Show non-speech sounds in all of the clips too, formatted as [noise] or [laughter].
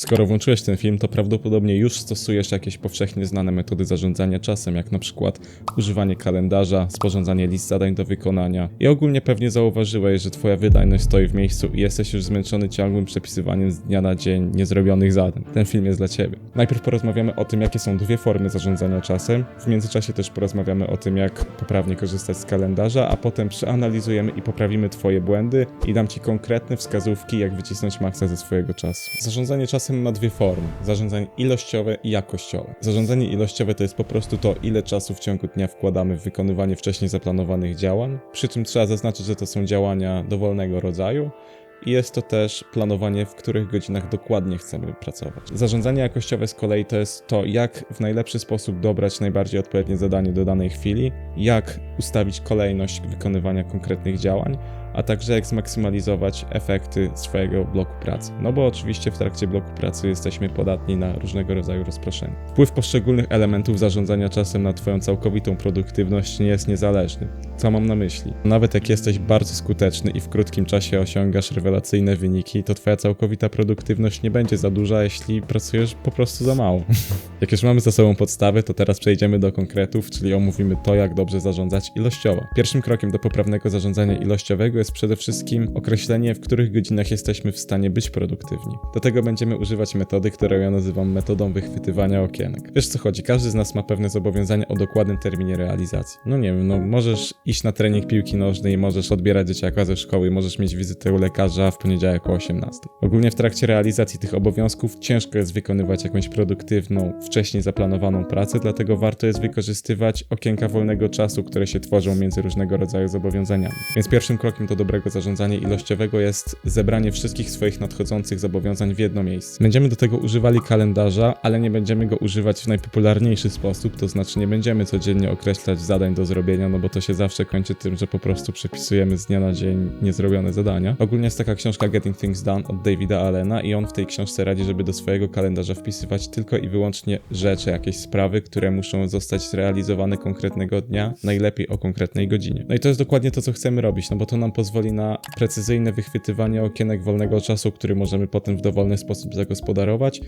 Skoro włączyłeś ten film, to prawdopodobnie już stosujesz jakieś powszechnie znane metody zarządzania czasem, jak na przykład używanie kalendarza, sporządzanie list zadań do wykonania. I ogólnie pewnie zauważyłeś, że twoja wydajność stoi w miejscu i jesteś już zmęczony ciągłym przepisywaniem z dnia na dzień niezrobionych zadań. Ten film jest dla ciebie. Najpierw porozmawiamy o tym, jakie są dwie formy zarządzania czasem. W międzyczasie też porozmawiamy o tym, jak poprawnie korzystać z kalendarza, a potem przeanalizujemy i poprawimy twoje błędy i dam ci konkretne wskazówki, jak wycisnąć maksa ze swojego czasu. Zarządzanie czasem ma dwie formy: zarządzanie ilościowe i jakościowe. Zarządzanie ilościowe to jest po prostu to, ile czasu w ciągu dnia wkładamy w wykonywanie wcześniej zaplanowanych działań. Przy czym trzeba zaznaczyć, że to są działania dowolnego rodzaju. I jest to też planowanie, w których godzinach dokładnie chcemy pracować. Zarządzanie jakościowe z kolei to jest to, jak w najlepszy sposób dobrać najbardziej odpowiednie zadanie do danej chwili, jak ustawić kolejność wykonywania konkretnych działań, a także jak zmaksymalizować efekty swojego bloku pracy. No bo oczywiście w trakcie bloku pracy jesteśmy podatni na różnego rodzaju rozproszenia. Wpływ poszczególnych elementów zarządzania czasem na Twoją całkowitą produktywność nie jest niezależny. Co mam na myśli? Nawet jak jesteś bardzo skuteczny i w krótkim czasie osiągasz rewelacyjne wyniki, to Twoja całkowita produktywność nie będzie za duża, jeśli pracujesz po prostu za mało. [laughs] jak już mamy za sobą podstawy, to teraz przejdziemy do konkretów, czyli omówimy to, jak dobrze zarządzać ilościowo. Pierwszym krokiem do poprawnego zarządzania ilościowego jest przede wszystkim określenie, w których godzinach jesteśmy w stanie być produktywni. Do tego będziemy używać metody, którą ja nazywam metodą wychwytywania okienek. Wiesz co chodzi, każdy z nas ma pewne zobowiązania o dokładnym terminie realizacji. No nie wiem, no możesz iść na trening piłki nożnej, możesz odbierać dzieciaka ze szkoły, możesz mieć wizytę u lekarza w poniedziałek o 18. Ogólnie w trakcie realizacji tych obowiązków ciężko jest wykonywać jakąś produktywną, wcześniej zaplanowaną pracę, dlatego warto jest wykorzystywać okienka wolnego czasu, które się tworzą między różnego rodzaju zobowiązaniami. Więc pierwszym krokiem do dobrego zarządzania ilościowego jest zebranie wszystkich swoich nadchodzących zobowiązań w jedno miejsce. Będziemy do tego używali kalendarza, ale nie będziemy go używać w najpopularniejszy sposób, to znaczy nie będziemy codziennie określać zadań do zrobienia, no bo to się zawsze kończy tym, że po prostu przepisujemy z dnia na dzień niezrobione zadania. Ogólnie jest taka książka Getting Things Done od Davida Allena i on w tej książce radzi, żeby do swojego kalendarza wpisywać tylko i wyłącznie rzeczy, jakieś sprawy, które muszą zostać zrealizowane konkretnego dnia, najlepiej o konkretnej godzinie. No i to jest dokładnie to, co chcemy robić, no bo to nam pozwoli na precyzyjne wychwytywanie okienek wolnego czasu, który możemy potem w dowolny sposób zagospodarować.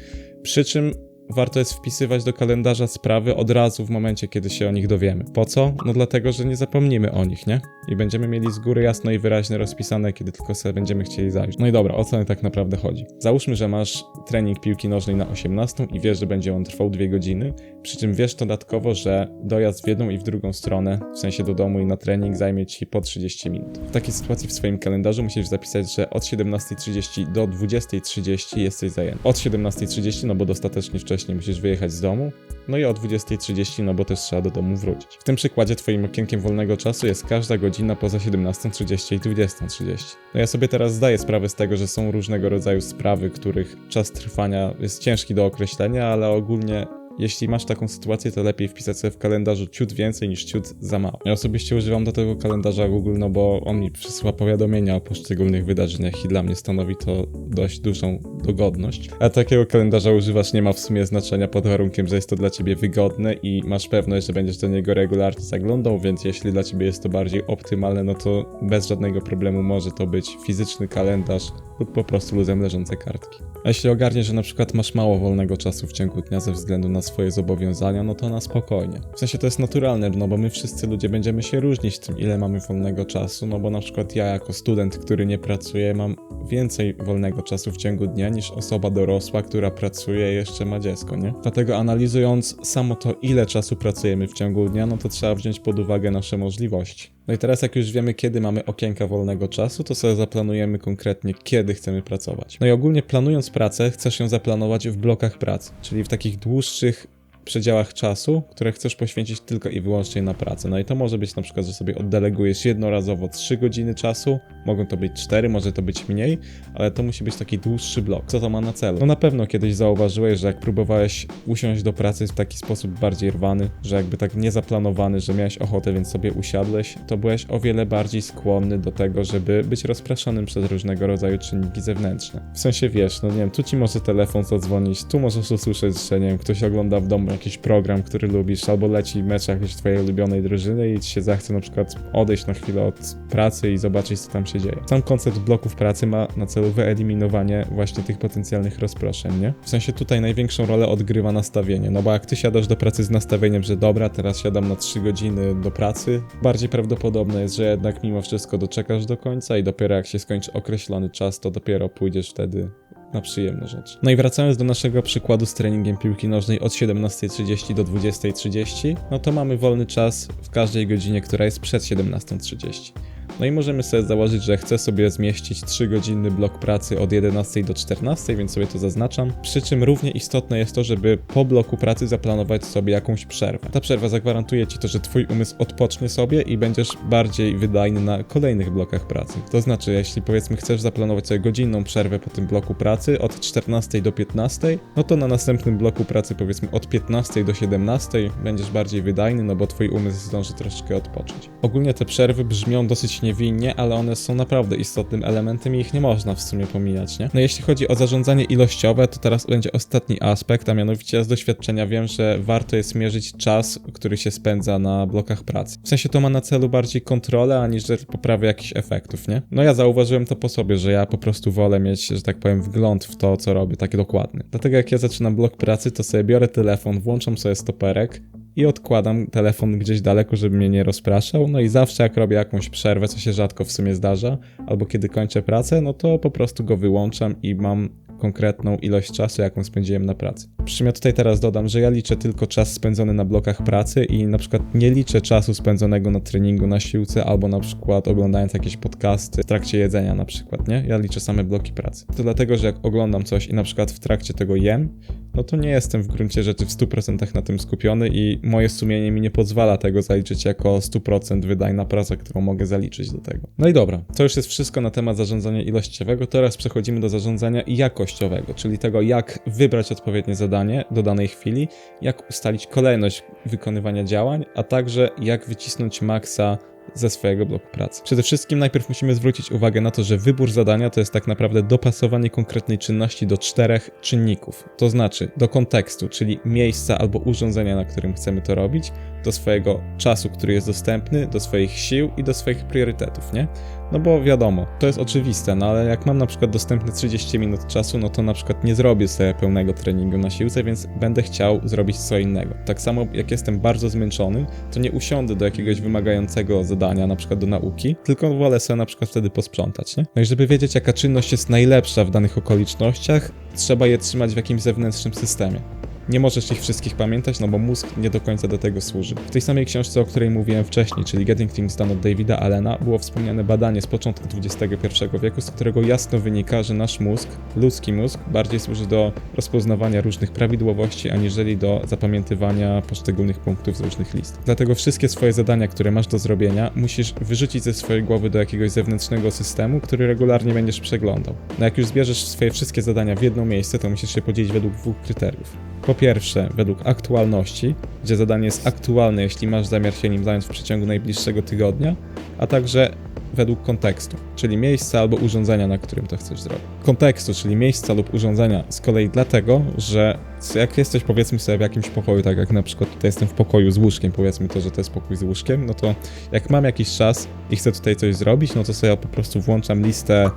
Przy czym warto jest wpisywać do kalendarza sprawy od razu w momencie, kiedy się o nich dowiemy. Po co? No dlatego, że nie zapomnimy o nich, nie? I będziemy mieli z góry jasno i wyraźnie rozpisane, kiedy tylko sobie będziemy chcieli zajść. No i dobra, o co tak naprawdę chodzi? Załóżmy, że masz trening piłki nożnej na 18 i wiesz, że będzie on trwał 2 godziny, przy czym wiesz dodatkowo, że dojazd w jedną i w drugą stronę, w sensie do domu i na trening, zajmie ci po 30 minut. W takiej sytuacji w swoim kalendarzu musisz zapisać, że od 17.30 do 20.30 jesteś zajęty. Od 17.30, no bo dostatecznie wcześniej musisz wyjechać z domu, no i o 20.30, no bo też trzeba do domu wrócić. W tym przykładzie twoim okienkiem wolnego czasu jest każda godzina poza 17.30 i 20.30. No ja sobie teraz zdaję sprawę z tego, że są różnego rodzaju sprawy, których czas trwania jest ciężki do określenia, ale ogólnie jeśli masz taką sytuację, to lepiej wpisać sobie w kalendarzu ciut więcej niż ciut za mało. Ja osobiście używam do tego kalendarza Google, no bo on mi przysyła powiadomienia o poszczególnych wydarzeniach i dla mnie stanowi to dość dużą dogodność. A takiego kalendarza używasz nie ma w sumie znaczenia pod warunkiem, że jest to dla ciebie wygodne i masz pewność, że będziesz do niego regularnie zaglądał, więc jeśli dla ciebie jest to bardziej optymalne, no to bez żadnego problemu może to być fizyczny kalendarz lub po prostu luzem leżące kartki. A jeśli ogarniesz, że na przykład masz mało wolnego czasu w ciągu dnia ze względu na swoje zobowiązania, no to na spokojnie. W sensie to jest naturalne, no bo my wszyscy ludzie będziemy się różnić tym, ile mamy wolnego czasu, no bo na przykład ja jako student, który nie pracuje, mam więcej wolnego czasu w ciągu dnia niż osoba dorosła, która pracuje i jeszcze ma dziecko, nie? Dlatego analizując samo to, ile czasu pracujemy w ciągu dnia, no to trzeba wziąć pod uwagę nasze możliwości. No i teraz jak już wiemy, kiedy mamy okienka wolnego czasu, to sobie zaplanujemy konkretnie, kiedy chcemy pracować. No i ogólnie planując pracę, chcesz ją zaplanować w blokach pracy, czyli w takich dłuższych przedziałach czasu, które chcesz poświęcić tylko i wyłącznie na pracę. No i to może być na przykład, że sobie oddelegujesz jednorazowo 3 godziny czasu, mogą to być 4, może to być mniej, ale to musi być taki dłuższy blok. Co to ma na celu? No na pewno kiedyś zauważyłeś, że jak próbowałeś usiąść do pracy w taki sposób bardziej rwany, że jakby tak niezaplanowany, że miałeś ochotę, więc sobie usiadłeś, to byłeś o wiele bardziej skłonny do tego, żeby być rozpraszanym przez różnego rodzaju czynniki zewnętrzne. W sensie wiesz, no nie wiem, tu ci może telefon zadzwonić, tu możesz usłyszeć, że nie wiem, ktoś ogląda w domu jakiś program, który lubisz, albo leci mecz jakiejś twojej ulubionej drużyny i ci się zachce na przykład odejść na chwilę od pracy i zobaczyć, co tam się dzieje. Sam koncept bloków pracy ma na celu wyeliminowanie właśnie tych potencjalnych rozproszeń, nie? W sensie tutaj największą rolę odgrywa nastawienie, no bo jak ty siadasz do pracy z nastawieniem, że dobra, teraz siadam na 3 godziny do pracy, bardziej prawdopodobne jest, że jednak mimo wszystko doczekasz do końca i dopiero jak się skończy określony czas, to dopiero pójdziesz wtedy na przyjemne rzeczy. No i wracając do naszego przykładu z treningiem piłki nożnej od 17.30 do 20.30, no to mamy wolny czas w każdej godzinie, która jest przed 17.30. No i możemy sobie założyć, że chcę sobie zmieścić 3-godzinny blok pracy od 11 do 14, więc sobie to zaznaczam. Przy czym równie istotne jest to, żeby po bloku pracy zaplanować sobie jakąś przerwę. Ta przerwa zagwarantuje ci to, że twój umysł odpocznie sobie i będziesz bardziej wydajny na kolejnych blokach pracy. To znaczy, jeśli powiedzmy chcesz zaplanować sobie godzinną przerwę po tym bloku pracy od 14 do 15, no to na następnym bloku pracy powiedzmy od 15 do 17 będziesz bardziej wydajny, no bo twój umysł zdąży troszeczkę odpocząć. Ogólnie te przerwy brzmią dosyć niewinnie, ale one są naprawdę istotnym elementem i ich nie można w sumie pomijać, nie? No jeśli chodzi o zarządzanie ilościowe, to teraz będzie ostatni aspekt, a mianowicie z doświadczenia wiem, że warto jest mierzyć czas, który się spędza na blokach pracy. W sensie to ma na celu bardziej kontrolę, aniżeli poprawę jakichś efektów, nie? No ja zauważyłem to po sobie, że ja po prostu wolę mieć, że tak powiem, wgląd w to, co robię, taki dokładny. Dlatego jak ja zaczynam blok pracy, to sobie biorę telefon, włączam sobie stoperek, i odkładam telefon gdzieś daleko, żeby mnie nie rozpraszał. No i zawsze jak robię jakąś przerwę, co się rzadko w sumie zdarza, albo kiedy kończę pracę, no to po prostu go wyłączam i mam konkretną ilość czasu, jaką spędziłem na pracy. Przy ja tutaj teraz dodam, że ja liczę tylko czas spędzony na blokach pracy i na przykład nie liczę czasu spędzonego na treningu na siłce albo na przykład oglądając jakieś podcasty w trakcie jedzenia na przykład, nie? Ja liczę same bloki pracy. To dlatego, że jak oglądam coś i na przykład w trakcie tego jem, no to nie jestem w gruncie rzeczy w 100% na tym skupiony i moje sumienie mi nie pozwala tego zaliczyć jako 100% wydajna praca, którą mogę zaliczyć do tego. No i dobra, to już jest wszystko na temat zarządzania ilościowego, teraz przechodzimy do zarządzania jakościowego, czyli tego jak wybrać odpowiednie zadanie do danej chwili, jak ustalić kolejność wykonywania działań, a także jak wycisnąć maksa ze swojego bloku pracy. Przede wszystkim najpierw musimy zwrócić uwagę na to, że wybór zadania to jest tak naprawdę dopasowanie konkretnej czynności do czterech czynników. To znaczy do kontekstu, czyli miejsca albo urządzenia, na którym chcemy to robić, do swojego czasu, który jest dostępny, do swoich sił i do swoich priorytetów, nie? No bo wiadomo, to jest oczywiste, no ale jak mam na przykład dostępne 30 minut czasu, no to na przykład nie zrobię sobie pełnego treningu na siłce, więc będę chciał zrobić co innego. Tak samo jak jestem bardzo zmęczony, to nie usiądę do jakiegoś wymagającego zadania, na przykład do nauki, tylko wolę sobie na przykład wtedy posprzątać, nie? No i żeby wiedzieć jaka czynność jest najlepsza w danych okolicznościach, trzeba je trzymać w jakimś zewnętrznym systemie. Nie możesz ich wszystkich pamiętać, no bo mózg nie do końca do tego służy. W tej samej książce, o której mówiłem wcześniej, czyli Getting Things Done od Davida Allena, było wspomniane badanie z początku XXI wieku, z którego jasno wynika, że nasz mózg, ludzki mózg, bardziej służy do rozpoznawania różnych prawidłowości, aniżeli do zapamiętywania poszczególnych punktów z różnych list. Dlatego wszystkie swoje zadania, które masz do zrobienia, musisz wyrzucić ze swojej głowy do jakiegoś zewnętrznego systemu, który regularnie będziesz przeglądał. No jak już zbierzesz swoje wszystkie zadania w jedno miejsce, to musisz się podzielić według dwóch kryteriów. Po pierwsze, według aktualności, gdzie zadanie jest aktualne, jeśli masz zamiar się nim zająć w przeciągu najbliższego tygodnia, a także według kontekstu, czyli miejsca albo urządzenia, na którym to chcesz zrobić. Kontekstu, czyli miejsca lub urządzenia z kolei dlatego, że jak jesteś powiedzmy sobie w jakimś pokoju, tak jak na przykład tutaj jestem w pokoju z łóżkiem, powiedzmy to, że to jest pokój z łóżkiem, no to jak mam jakiś czas i chcę tutaj coś zrobić, no to sobie po prostu włączam listę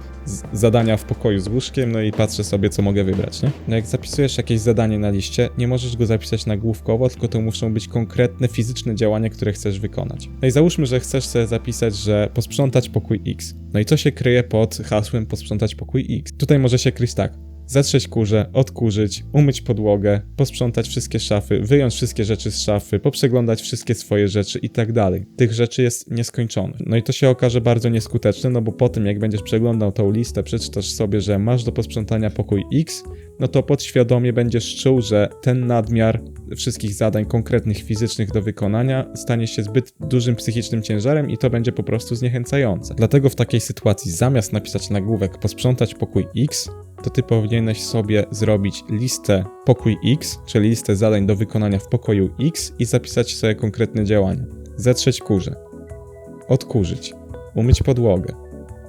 zadania w pokoju z łóżkiem, no i patrzę sobie, co mogę wybrać, nie? No jak zapisujesz jakieś zadanie na liście, nie możesz go zapisać nagłówkowo, tylko to muszą być konkretne fizyczne działania, które chcesz wykonać. No i załóżmy, że chcesz sobie zapisać, że posprzątać pokój X. No i co się kryje pod hasłem posprzątać pokój X? Tutaj może się kryć tak zetrzeć kurze, odkurzyć, umyć podłogę, posprzątać wszystkie szafy, wyjąć wszystkie rzeczy z szafy, poprzeglądać wszystkie swoje rzeczy i tak dalej. Tych rzeczy jest nieskończone. No i to się okaże bardzo nieskuteczne, no bo po tym jak będziesz przeglądał tą listę, przeczytasz sobie, że masz do posprzątania pokój X, no to podświadomie będziesz czuł, że ten nadmiar wszystkich zadań konkretnych, fizycznych do wykonania stanie się zbyt dużym psychicznym ciężarem i to będzie po prostu zniechęcające. Dlatego w takiej sytuacji zamiast napisać nagłówek posprzątać pokój X, to ty powinieneś sobie zrobić listę pokój X, czyli listę zadań do wykonania w pokoju X i zapisać sobie konkretne działania. Zetrzeć kurze, odkurzyć, umyć podłogę,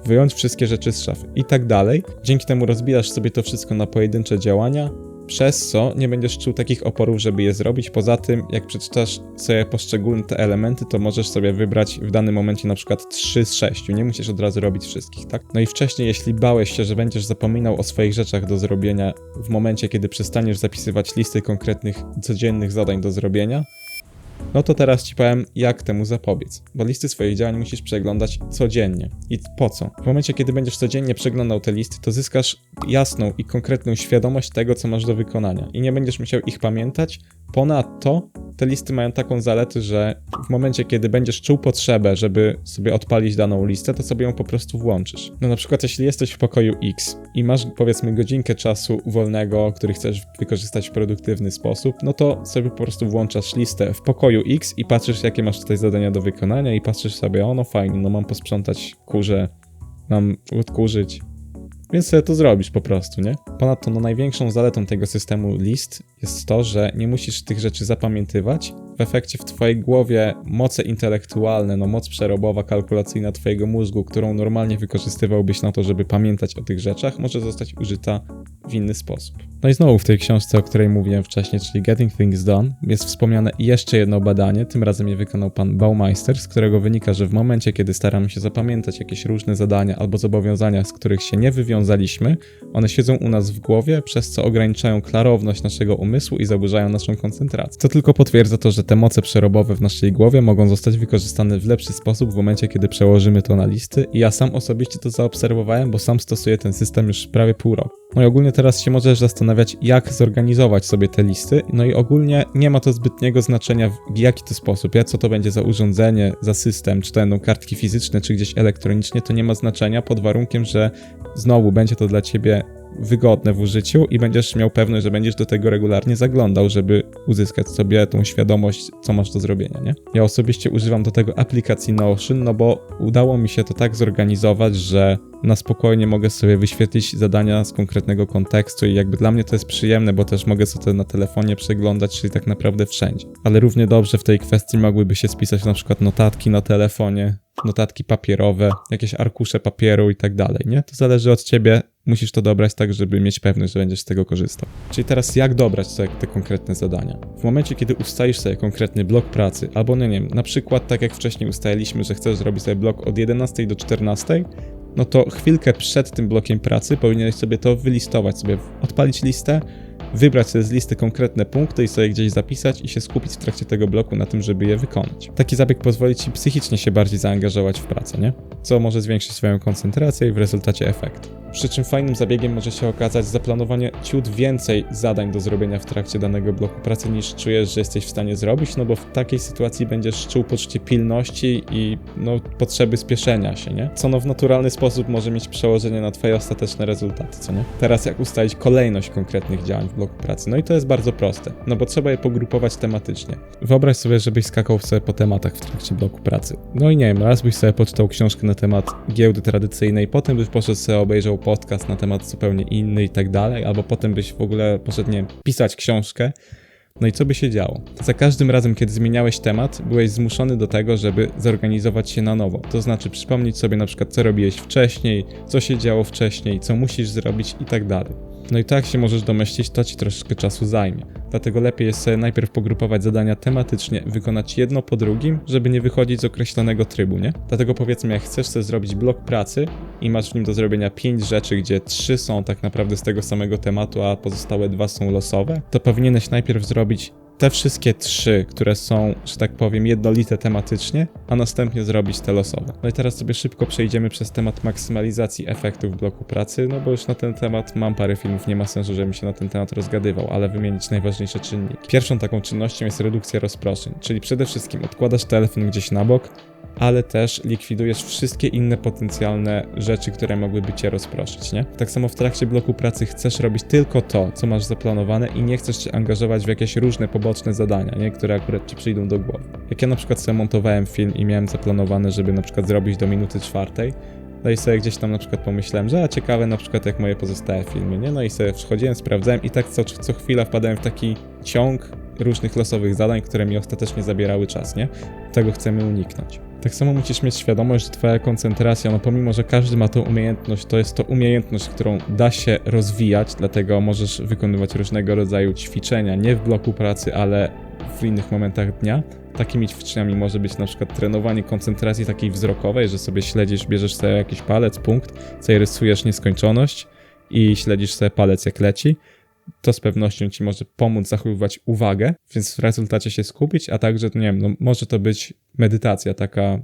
wyjąć wszystkie rzeczy z szafy i tak dalej. Dzięki temu rozbijasz sobie to wszystko na pojedyncze działania przez co nie będziesz czuł takich oporów, żeby je zrobić. Poza tym, jak przeczytasz sobie poszczególne te elementy, to możesz sobie wybrać w danym momencie na przykład 3 z 6. Nie musisz od razu robić wszystkich, tak? No i wcześniej, jeśli bałeś się, że będziesz zapominał o swoich rzeczach do zrobienia w momencie, kiedy przestaniesz zapisywać listy konkretnych codziennych zadań do zrobienia, no to teraz ci powiem, jak temu zapobiec. Bo listy swoich działań musisz przeglądać codziennie. I po co? W momencie, kiedy będziesz codziennie przeglądał te listy, to zyskasz jasną i konkretną świadomość tego, co masz do wykonania. I nie będziesz musiał ich pamiętać. Ponadto te listy mają taką zaletę, że w momencie, kiedy będziesz czuł potrzebę, żeby sobie odpalić daną listę, to sobie ją po prostu włączysz. No na przykład, jeśli jesteś w pokoju X i masz powiedzmy godzinkę czasu wolnego, który chcesz wykorzystać w produktywny sposób, no to sobie po prostu włączasz listę w pokoju I patrzysz, jakie masz tutaj zadania do wykonania i patrzysz sobie, o no fajnie, no mam posprzątać kurze, mam odkurzyć, więc sobie to zrobisz po prostu, nie? Ponadto, no największą zaletą tego systemu list jest to, że nie musisz tych rzeczy zapamiętywać. W efekcie w twojej głowie moce intelektualne, no moc przerobowa, kalkulacyjna twojego mózgu, którą normalnie wykorzystywałbyś na to, żeby pamiętać o tych rzeczach, może zostać użyta w inny sposób. No i znowu w tej książce, o której mówiłem wcześniej, czyli Getting Things Done, jest wspomniane jeszcze jedno badanie, tym razem je wykonał pan Baumeister, z którego wynika, że w momencie, kiedy staramy się zapamiętać jakieś różne zadania albo zobowiązania, z których się nie wywiązaliśmy, one siedzą u nas w głowie, przez co ograniczają klarowność naszego umysłu i zaburzają naszą koncentrację. Co tylko potwierdza to, że te moce przerobowe w naszej głowie mogą zostać wykorzystane w lepszy sposób w momencie, kiedy przełożymy to na listy i ja sam osobiście to zaobserwowałem, bo sam stosuję ten system już prawie pół roku. No i ogólnie teraz się możesz zastanawiać, jak zorganizować sobie te listy. No i ogólnie nie ma to zbytniego znaczenia, w jaki to sposób, jak co to będzie za urządzenie, za system, czy to będą kartki fizyczne, czy gdzieś elektronicznie, to nie ma znaczenia pod warunkiem, że znowu będzie to dla ciebie wygodne w użyciu i będziesz miał pewność, że będziesz do tego regularnie zaglądał, żeby uzyskać sobie tą świadomość, co masz do zrobienia, nie? Ja osobiście używam do tego aplikacji Notion, no bo udało mi się to tak zorganizować, że na spokojnie mogę sobie wyświetlić zadania z konkretnego kontekstu i jakby dla mnie to jest przyjemne, bo też mogę sobie to na telefonie przeglądać, czyli tak naprawdę wszędzie. Ale równie dobrze w tej kwestii mogłyby się spisać na przykład notatki na telefonie, notatki papierowe, jakieś arkusze papieru i tak dalej, nie? To zależy od ciebie, musisz to dobrać tak, żeby mieć pewność, że będziesz z tego korzystał. Czyli teraz jak dobrać te, te konkretne zadania? W momencie, kiedy ustalisz sobie konkretny blok pracy, albo no nie wiem, na przykład tak jak wcześniej ustaliliśmy, że chcesz zrobić sobie blok od 11 do 14, no to chwilkę przed tym blokiem pracy powinieneś sobie to wylistować, sobie odpalić listę, wybrać sobie z listy konkretne punkty i sobie gdzieś zapisać i się skupić w trakcie tego bloku na tym, żeby je wykonać. Taki zabieg pozwoli ci psychicznie się bardziej zaangażować w pracę, nie? Co może zwiększyć swoją koncentrację i w rezultacie efekt. Przy czym fajnym zabiegiem może się okazać zaplanowanie ciut więcej zadań do zrobienia w trakcie danego bloku pracy niż czujesz, że jesteś w stanie zrobić, no bo w takiej sytuacji będziesz czuł poczucie pilności i no, potrzeby spieszenia się, nie? Co no w naturalny sposób może mieć przełożenie na twoje ostateczne rezultaty, co nie? Teraz jak ustalić kolejność konkretnych działań w bloku pracy? No i to jest bardzo proste, no bo trzeba je pogrupować tematycznie. Wyobraź sobie, żebyś skakał sobie po tematach w trakcie bloku pracy. No i nie wiem, raz byś sobie poczytał książkę na temat giełdy tradycyjnej, potem byś poszedł sobie obejrzał podcast na temat zupełnie inny i tak dalej, albo potem byś w ogóle poszedł, nie pisać książkę, no i co by się działo? Za każdym razem, kiedy zmieniałeś temat, byłeś zmuszony do tego, żeby zorganizować się na nowo. To znaczy przypomnieć sobie na przykład, co robiłeś wcześniej, co się działo wcześniej, co musisz zrobić i tak dalej. No i tak się możesz domyślić, to ci troszeczkę czasu zajmie. Dlatego lepiej jest sobie najpierw pogrupować zadania tematycznie, wykonać jedno po drugim, żeby nie wychodzić z określonego trybu, nie? Dlatego powiedzmy, jak chcesz sobie zrobić blok pracy i masz w nim do zrobienia pięć rzeczy, gdzie trzy są tak naprawdę z tego samego tematu, a pozostałe dwa są losowe, to powinieneś najpierw zrobić te wszystkie trzy, które są, że tak powiem, jednolite tematycznie, a następnie zrobić te losowe. No i teraz sobie szybko przejdziemy przez temat maksymalizacji efektów bloku pracy, no bo już na ten temat mam parę filmów, nie ma sensu, żebym się na ten temat rozgadywał, ale wymienić najważniejsze czynniki. Pierwszą taką czynnością jest redukcja rozproszeń, czyli przede wszystkim odkładasz telefon gdzieś na bok, ale też likwidujesz wszystkie inne potencjalne rzeczy, które mogłyby cię rozproszyć, nie? Tak samo w trakcie bloku pracy chcesz robić tylko to, co masz zaplanowane i nie chcesz się angażować w jakieś różne poboczne zadania, nie? Które akurat ci przyjdą do głowy. Jak ja na przykład sobie montowałem film i miałem zaplanowane, żeby na przykład zrobić do minuty czwartej, no i sobie gdzieś tam na przykład pomyślałem, że a ciekawe na przykład jak moje pozostałe filmy, nie? No i sobie wchodziłem, sprawdzałem i tak co, co chwila wpadałem w taki ciąg różnych losowych zadań, które mi ostatecznie zabierały czas, nie? Tego chcemy uniknąć. Tak samo musisz mieć świadomość, że twoja koncentracja, no pomimo, że każdy ma tą umiejętność, to jest to umiejętność, którą da się rozwijać, dlatego możesz wykonywać różnego rodzaju ćwiczenia, nie w bloku pracy, ale w innych momentach dnia. Takimi ćwiczeniami może być na przykład trenowanie koncentracji takiej wzrokowej, że sobie śledzisz, bierzesz sobie jakiś palec, punkt, sobie rysujesz nieskończoność i śledzisz sobie palec jak leci. To z pewnością ci może pomóc zachowywać uwagę, więc w rezultacie się skupić, a także, nie wiem, no, może to być medytacja taka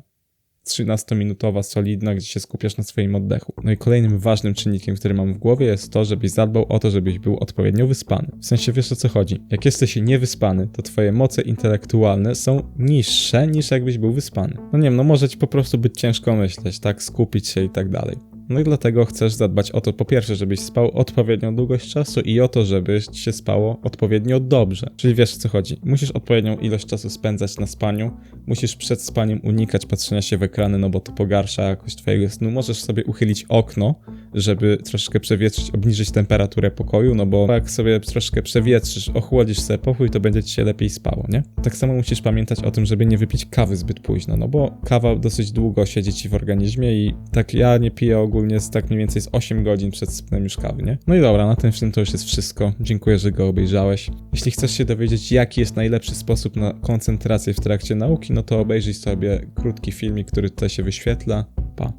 13-minutowa, solidna, gdzie się skupiasz na swoim oddechu. No i kolejnym ważnym czynnikiem, który mam w głowie jest to, żebyś zadbał o to, żebyś był odpowiednio wyspany. W sensie wiesz o co chodzi. Jak jesteś niewyspany, to twoje moce intelektualne są niższe niż jakbyś był wyspany. No nie wiem, no może ci po prostu być ciężko myśleć, tak, skupić się i tak dalej. No i dlatego chcesz zadbać o to, po pierwsze, żebyś spał odpowiednią długość czasu i o to, żebyś się spało odpowiednio dobrze. Czyli wiesz o co chodzi. Musisz odpowiednią ilość czasu spędzać na spaniu, musisz przed spaniem unikać patrzenia się w ekrany, no bo to pogarsza jakość twojego snu. Możesz sobie uchylić okno, żeby troszkę przewietrzyć, obniżyć temperaturę pokoju, no bo jak sobie troszkę przewietrzysz, ochłodzisz sobie pokój, to będzie ci się lepiej spało, nie? Tak samo musisz pamiętać o tym, żeby nie wypić kawy zbyt późno, no bo kawa dosyć długo siedzi ci w organizmie i tak ja nie piję ogólnie z tak mniej więcej z 8 godzin przed snem już kawy, nie? No i dobra, na tym film to już jest wszystko. Dziękuję, że go obejrzałeś. Jeśli chcesz się dowiedzieć, jaki jest najlepszy sposób na koncentrację w trakcie nauki, no to obejrzyj sobie krótki filmik, który tutaj się wyświetla. Pa.